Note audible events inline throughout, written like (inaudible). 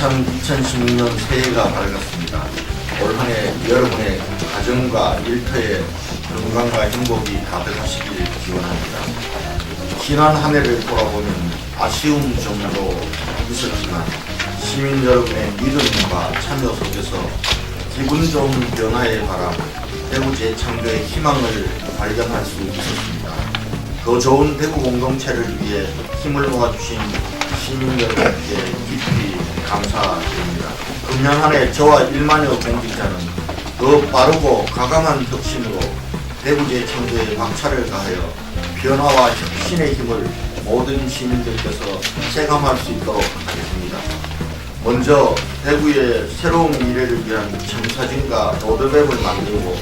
희망찬 2016년 새해가 밝았습니다. 올 한해 여러분의 가정과 일터에 건강과 행복이 가득하시길 기원합니다. 지난 한 해를 돌아보면 아쉬움 정도 있었지만 시민 여러분의 믿음과 참여 속에서 기분 좋은 변화의 바람, 대구 재창조의 희망을 발견할 수 있었습니다. 더 좋은 대구 공동체를 위해 힘을 모아주신 시민 여러분께 깊이 감사드립니다. 금년 한 해 저와 1만여 공직자는 더 빠르고 과감한 혁신으로 대구 재창조에 박차를 가하여 변화와 혁신의 힘을 모든 시민들께서 체감할 수 있도록 하겠습니다. 먼저 대구의 새로운 미래를 위한 청사진과 로드맵을 만들고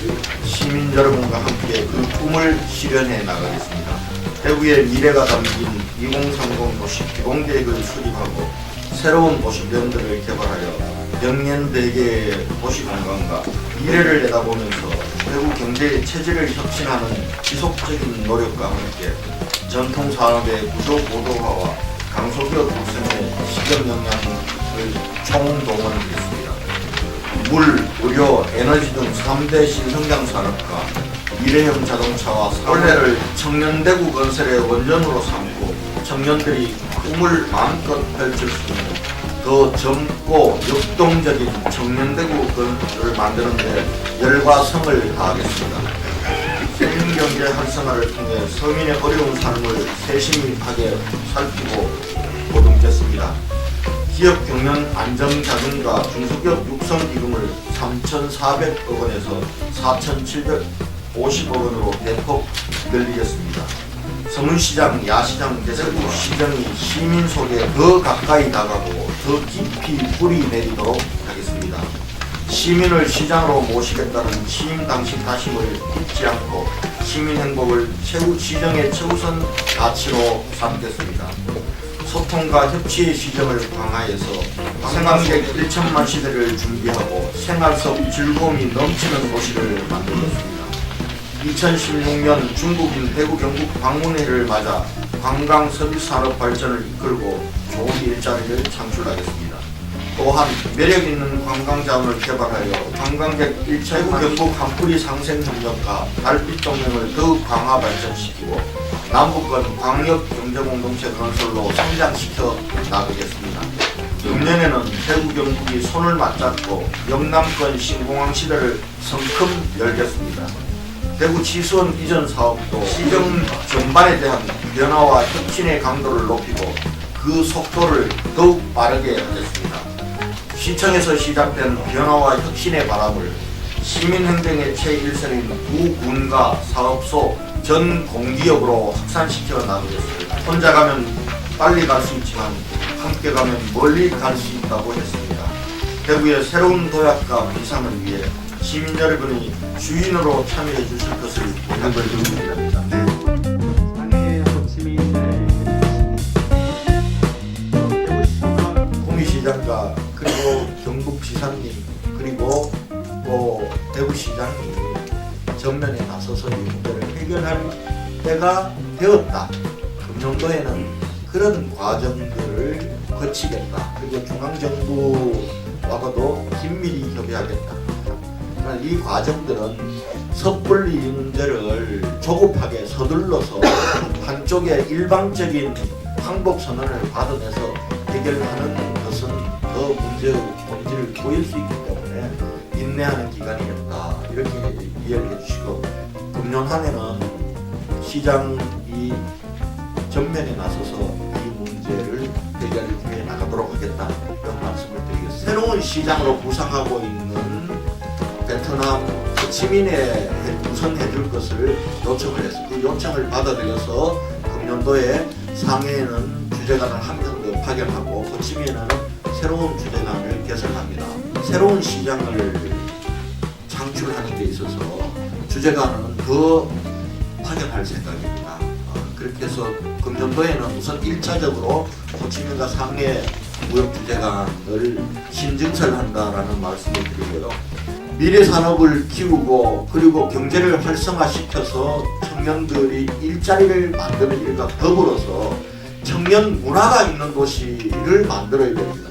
시민 여러분과 함께 그 꿈을 실현해 나가겠습니다. 대구의 미래가 담긴 2030 도시 기본 계획을 수립하고 새로운 도시변들을 개발하여 영년대계의 도시 관광과 미래를 내다보면서 대구 경제의 체질을 혁신하는 지속적인 노력과 함께 전통 산업의 구조 고도화와 강소기업 육성의 시경 역량을 총동원했습니다. 물, 의료, 에너지 등 3대 신성장 산업과 미래형 자동차와 올해를 청년 대구 건설의 원전으로 삼고 청년들이 꿈을 마음껏 펼칠 수 있는 더 젊고 역동적인 청년 대구 건설을 만드는 데 열과 성을 다하겠습니다. 생경제 활성화를 통해 서민의 어려운 삶을 세심하게 살피고 보듬겠습니다. 기업 경영 안정자금과 중소기업 육성기금을 3,400억 원에서 4,750억 원으로 대폭 늘리겠습니다. 서문시장, 야시장, 대세구 시장이 시민 속에 더 가까이 다가고 더 깊이 뿌리 내리도록 하겠습니다. 시민을 시장으로 모시겠다는 취임 당시 다짐을 잊지 않고 시민 행복을 최우 시정의 최우선 가치로 삼겠습니다. 소통과 협치의 시정을 강화해서 관광객 1천만 시대를 준비하고 생활 속 즐거움이 넘치는 도시를 만들겠습니다. 2016년 중국인 대구 경북 방문회를 맞아 관광 서비스 산업 발전을 이끌고 좋은 일자리를 창출하겠습니다. 또한 매력 있는 관광 자원을 개발하여 관광객 1차 대구 경북 한뿌리 상생 협력과 달빛 동맹을 더욱 강화 발전시키고 남북권 광역 경제 공동체 건설로 성장시켜 나가겠습니다. 금년에는 대구 경북이 손을 맞잡고 영남권 신공항 시대를 성큼 열겠습니다. 대구 치수원 이전 사업도 시정 전반에 대한 변화와 혁신의 강도를 높이고 그 속도를 더욱 빠르게 하겠습니다. 시청에서 시작된 변화와 혁신의 바람을 시민행정의 제1선인 구군과 사업소 전 공기업으로 확산시켜 나가겠습니다. 혼자 가면 빨리 갈 수 있지만 함께 가면 멀리 갈 수 있다고 했습니다. 대구의 새로운 도약과 비상을 위해 시민 여러분이 주인으로 참여해 주실 것을 부탁을 드립니다. 상해 호치민의 구미시장과 그리고 경북지사님 그리고 또 대구시장이 전면에 나서서 이 문제를 해결할 때가 되었다. 금년도에는 그런 과정들을 거치겠다. 그리고 중앙정부와도 긴밀히 협의하겠다. 그러나 이 과정들은 섣불리 이 문제를 조급하게 서둘러서 (coughs) 한쪽에 일방적인 항복 선언을 받아내서 해결하는 것은 더 문제의 본질을 보일 수 있기 때문에 인내하는 기간이겠다 이렇게 이해를 해주시고 금년 한 해는 시장이 전면에 나서서 이 문제를 해결해 나가도록 하겠다 이런 말씀을 드리겠습니다. 새로운 시장으로 부상하고 있는 베트남 호치민에 우선 해줄 것을 요청을 해서 그 요청을 받아들여서 금년도에 상해에는 주재관을 한명더 파견하고 호치민에는 새로운 주재관을 개설합니다. 새로운 시장을 창출하는 데 있어서 주재관은 더 파견할 생각입니다. 어, 그렇게 해서 금년도에는 우선 1차적으로 호치민과 상해 무역 주재관을 신증설한다라는 말씀을 드리고요. 미래 산업을 키우고 그리고 경제를 활성화시켜서 청년들이 일자리를 만드는 일과 더불어서 청년 문화가 있는 도시를 만들어야 됩니다.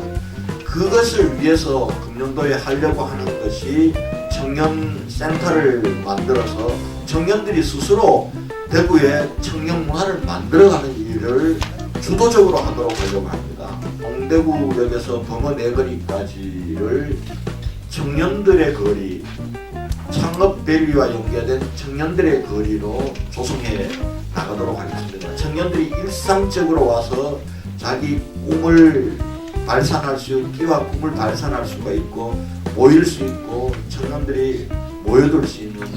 그것을 위해서 금년도에 하려고 하는 것이 청년 센터를 만들어서 청년들이 스스로 대구에 청년 문화를 만들어가는 일을 주도적으로 하도록 하려고 합니다. 동대구역에서 범어 내거리까지를 청년들의 거리, 창업 대리와 연계된 청년들의 거리로 조성해 나가도록 하겠습니다. 청년들이 일상적으로 와서 자기 꿈을 발산할 수, 끼와 꿈을 발산할 수가 있고 모일 수 있고 청년들이 모여들 수 있는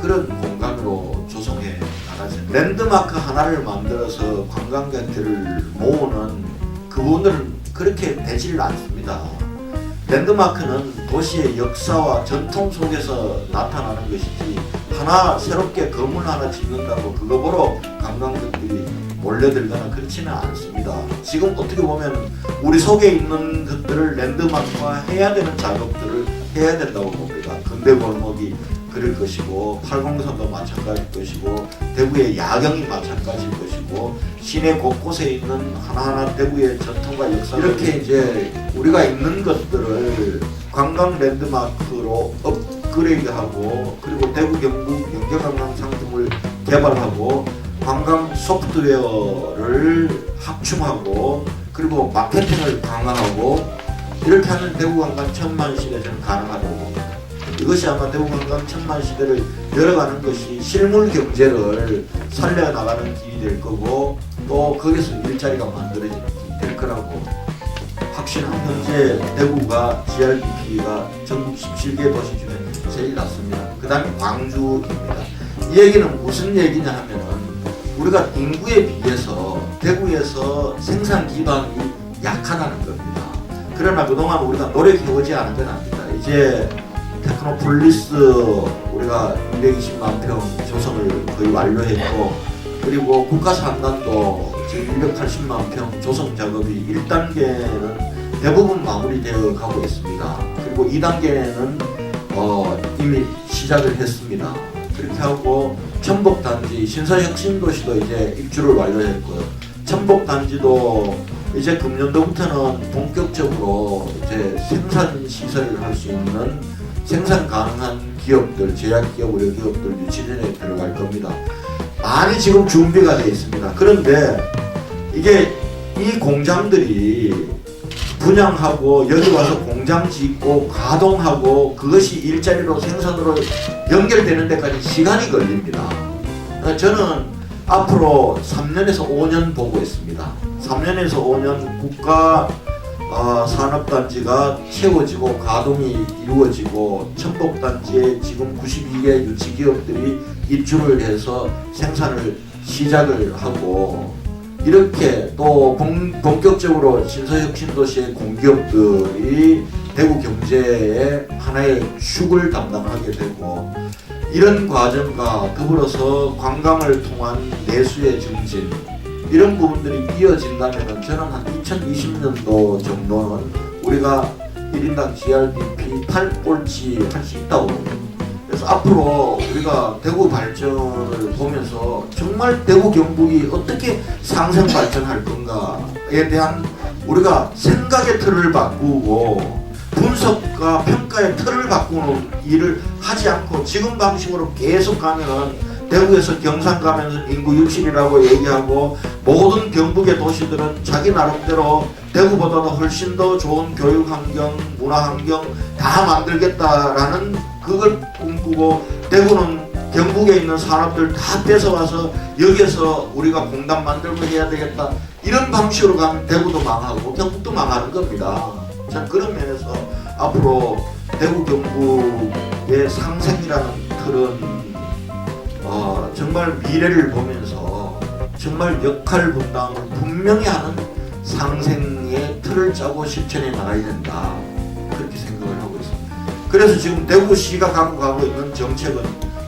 그런 공간으로 조성해 나가죠. 랜드마크 하나를 만들어서 관광객들을 모으는 그분들은 그렇게 되질 않습니다. 랜드마크는 도시의 역사와 전통 속에서 나타나는 것이지 하나 새롭게 건물 하나 짓는다고 그거 보러 관광객들이 몰려들거나 그렇지는 않습니다. 지금 어떻게 보면 우리 속에 있는 것들을 랜드마크화 해야 되는 작업들을 해야 된다고 봅니다. 근대 골목이 그럴 것이고 팔공선도 마찬가지일 것이고 대구의 야경이 마찬가지일 것이고 시내 곳곳에 있는 하나하나 대구의 전통과 역사 이렇게 이제 우리가 있는 것들을 관광 랜드마크로 업그레이드하고 그리고 대구 경북 연계관광 상품을 개발하고 관광 소프트웨어를 확충하고 그리고 마케팅을 강화하고 이렇게 하면 대구 관광 천만 시대 저는 가능하다고. 이것이 아마 대구 관광 천만 시대를 열어가는 것이 실물 경제를 살려 나가는 길이 될 거고 또 거기서 일자리가 될 거라고 확신합니다. 현재 대구가 GRDP가 전국 17개 도시 중에 제일 낮습니다. 그 다음에 광주입니다. 이 얘기는 무슨 얘기냐 하면은 우리가 인구에 비해서 대구에서 생산 기반이 약하다는 겁니다. 그러나 그동안 우리가 노력해오지 않은 건 아닙니다. 이제 테크노 폴리스 우리가 220만 평 조성을 거의 완료했고 그리고 국가산단도 지금 280만 평 조성 작업이 1단계는 대부분 마무리되어 가고 있습니다. 그리고 2단계는 어, 이미 시작을 했습니다. 그렇게 하고 천복단지 신사혁신도시도 이제 입주를 완료했고요. 천복단지도 이제 금년도부터는 본격적으로 이제 생산 시설을 할 수 있는 생산 가능한 기업들, 제약기업, 의료기업들 유치전에 들어갈 겁니다. 많이 지금 준비가 되어 있습니다. 그런데 이게 이 공장들이 분양하고 여기 와서 공장 짓고 가동하고 그것이 일자리로 생산으로 연결되는 데까지 시간이 걸립니다. 그러니까 저는 앞으로 3년에서 5년 보고 있습니다. 3년에서 5년 국가 어, 산업단지가 채워지고 가동이 이루어지고 천복단지에 지금 92개 유치기업들이 입주를 해서 생산을 시작을 하고 이렇게 또 본, 본격적으로 신서혁신도시의 공기업들이 대구 경제의 하나의 축을 담당하게 되고 이런 과정과 더불어서 관광을 통한 내수의 증진 이런 부분들이 이어진다면 저는 한 2020년도 정도는 우리가 1인당 GRDP 8꼴찌 할수 있다고. 그래서 앞으로 우리가 대구 발전을 보면서 정말 대구 경북이 어떻게 상생 발전할 건가에 대한 우리가 생각의 틀을 바꾸고 분석과 평가의 틀을 바꾸는 일을 하지 않고 지금 방식으로 계속 가면은 대구에서 경산 가면서 인구 60이라고 얘기하고 모든 경북의 도시들은 자기 나름대로 대구보다도 훨씬 더 좋은 교육 환경, 문화 환경 다 만들겠다라는 그걸 꿈꾸고 대구는 경북에 있는 산업들 다 뺏어와서 여기에서 우리가 공단 만들고 해야 되겠다 이런 방식으로 가면 대구도 망하고 경북도 망하는 겁니다. 자 그런 면에서 앞으로 대구 경북의 상생이라는 틀은 어, 정말 미래를 보면서 정말 역할 분담을 분명히 하는 상생의 틀을 짜고 실천해 나가야 된다 그렇게 생각을 하고 있습니다. 그래서 지금 대구시가 갖고 가고 있는 정책은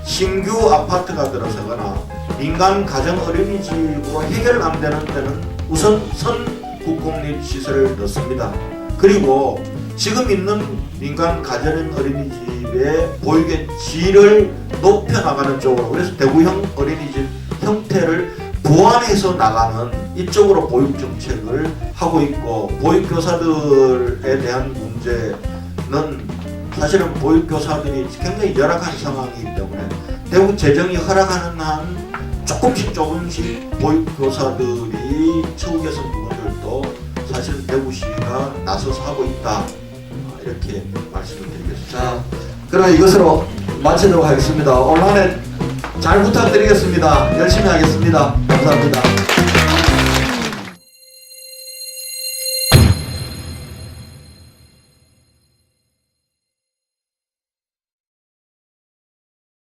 신규 아파트가 들어서거나 민간 가정 어린이집으로 해결 안 되는 데는 우선 선 국공립 시설을 넣습니다. 그리고 지금 있는 민간 가정 어린이집의 보육의 질을 높여 나가는 쪽으로 그래서 대구형 어린이집 형태를 보완해서 나가는 이쪽으로 보육 정책을 하고 있고 보육 교사들에 대한 문제는 사실은 보육 교사들이 굉장히 열악한 상황이기 때문에 대구 재정이 허락하는 한 조금씩 조금씩 보육 교사들이 처우 개선 부분들도 사실 대구시가 나서서 하고 있다. 아, 이렇게 말씀을 드리겠습니다. 자, 그럼 이것으로 마치도록 하겠습니다. 올한해잘 부탁드리겠습니다. 열심히 하겠습니다. 감사합니다.